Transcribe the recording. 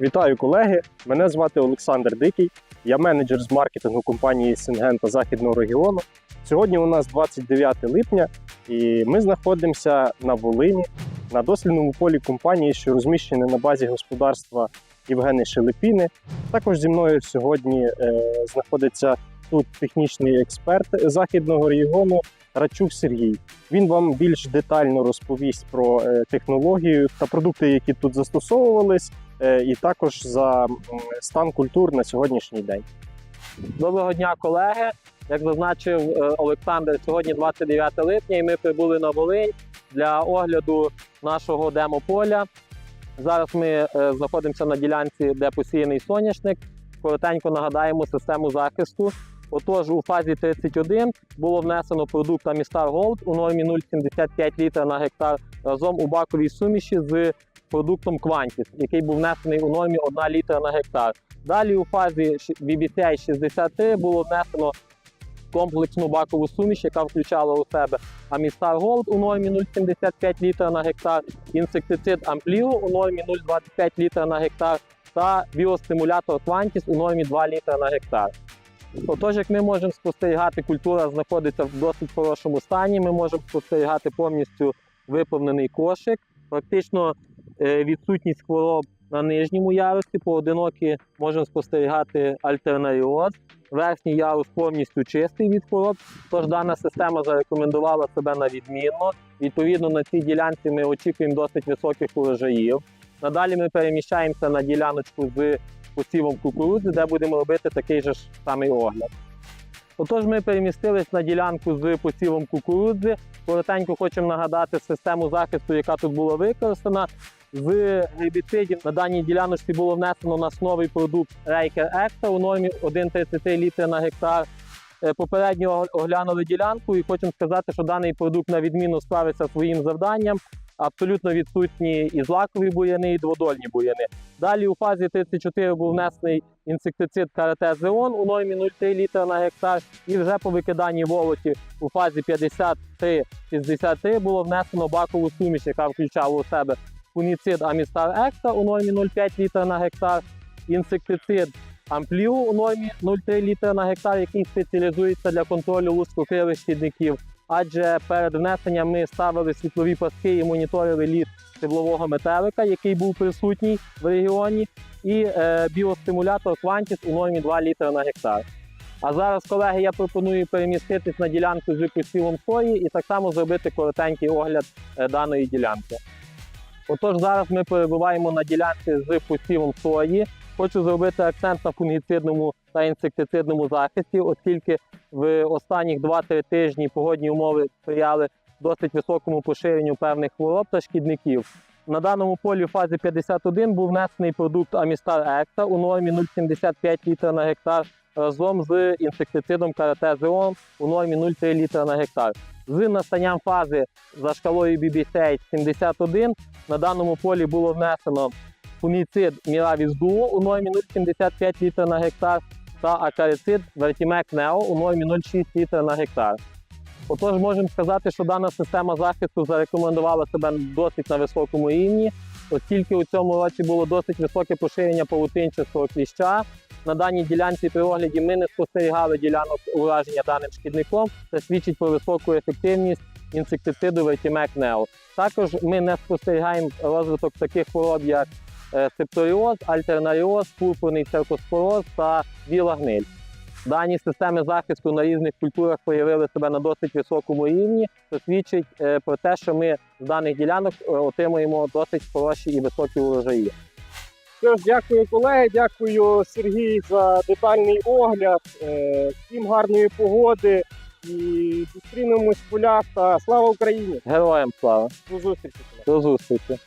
Вітаю колеги! Мене звати Олександр Дикий. Я менеджер з маркетингу компанії Сингента Західного регіону. Сьогодні у нас 29 липня, і ми знаходимося на Волині на дослідному полі компанії, що розміщене на базі господарства Євгени Шелепіни. Також зі мною сьогодні е, знаходиться тут технічний експерт західного регіону Рачук Сергій. Він вам більш детально розповість про е, технологію та продукти, які тут застосовувались, е, і також за стан культур на сьогоднішній день. Доброго дня, колеги. Як зазначив е, Олександр, сьогодні 29 липня, і ми прибули на Волинь для огляду нашого демополя. Зараз ми знаходимося на ділянці, де посіяний соняшник. Коротенько нагадаємо систему захисту. Отож, у фазі 31 було внесено продукт Amistar Gold у нормі 0,75 літра на гектар разом у баковій суміші з продуктом Quantis, який був внесений у нормі 1 літра на гектар. Далі у фазі VBCI 63 було внесено комплексну бакову суміш, яка включала у себе Amistar Gold у нормі 0,75 літра на гектар, інсектицид Amplio у нормі 0,25 літра на гектар та біостимулятор Quantis у нормі 2 літра на гектар. Отож, як ми можемо спостерігати, культура знаходиться в досить хорошому стані. Ми можемо спостерігати повністю виповнений кошик, практично е, відсутність хвороб на нижньому ярусі, поодинокі можемо спостерігати альтернаріоз. Верхній ярус повністю чистий від хвороб, тож дана система зарекомендувала себе на відмінно. Відповідно, на цій ділянці ми очікуємо досить високих урожаїв. Надалі ми переміщаємося на діляночку з посівом кукурудзи, де будемо робити такий же ж самий огляд. Отож, ми перемістились на ділянку з посівом кукурудзи. Коротенько хочемо нагадати систему захисту, яка тут була використана. З гербіцидів на даній діляночці було внесено наш новий продукт Рейкер Екстра у нормі 1,33 літри на гектар. Е, Попередньо оглянули ділянку і хочемо сказати, що даний продукт на відміну справиться своїм завданням. Абсолютно відсутні і злакові бур'яни, і дводольні бур'яни. Далі у фазі 34 був внесений інсектицид Карате Зеон у нормі 0,3 літра на гектар. І вже по викиданні волоті у фазі 53-63 було внесено бакову суміш, яка включала у себе фуніцид Амістар Екстра у нормі 0,5 літра на гектар, інсектицид Ампліу у нормі 0,3 літра на гектар, який спеціалізується для контролю лускокрилих шкідників. Адже перед внесенням ми ставили світлові паски і моніторили літ теплового метелика, який був присутній в регіоні, і е, біостимулятор Quantis у нормі 2 літра на гектар. А зараз, колеги, я пропоную переміститись на ділянку з посівом сої і так само зробити коротенький огляд е, даної ділянки. Отож, зараз ми перебуваємо на ділянці з посівом сої. Хочу зробити акцент на фунгіцидному та інсектицидному захисті, оскільки в останніх 2-3 тижні погодні умови сприяли досить високому поширенню певних хвороб та шкідників. На даному полі в фазі 51 був внесений продукт Amistar Extra у нормі 0,75 літра на гектар разом з інсектицидом Карате Зеон у нормі 0,3 літра на гектар. З настанням фази за шкалою BBCA 71 на даному полі було внесено фуніцид Міравіс Дуо у нормі 0,75 літра на гектар та акарицид Vertimec Neo у нормі 0,6 літра на гектар. Отож, можемо сказати, що дана система захисту зарекомендувала себе досить на високому рівні, оскільки у цьому році було досить високе поширення павутинчастого кліща. На даній ділянці при огляді ми не спостерігали ділянок ураження даним шкідником. Це свідчить про високу ефективність інсектициду Vertimec Neo. Також ми не спостерігаємо розвиток таких хвороб, як септоріоз, альтернаріоз, пурпурний церкоспороз та біла гниль. Дані системи захисту на різних культурах проявили себе на досить високому рівні, що свідчить е, про те, що ми з даних ділянок е, отримуємо досить хороші і високі урожаї. Що ж, дякую, колеги, дякую Сергій за детальний огляд. Е, Всім гарної погоди і зустрінемось в полях та слава Україні! Героям слава! До зустрічі! До зустрічі!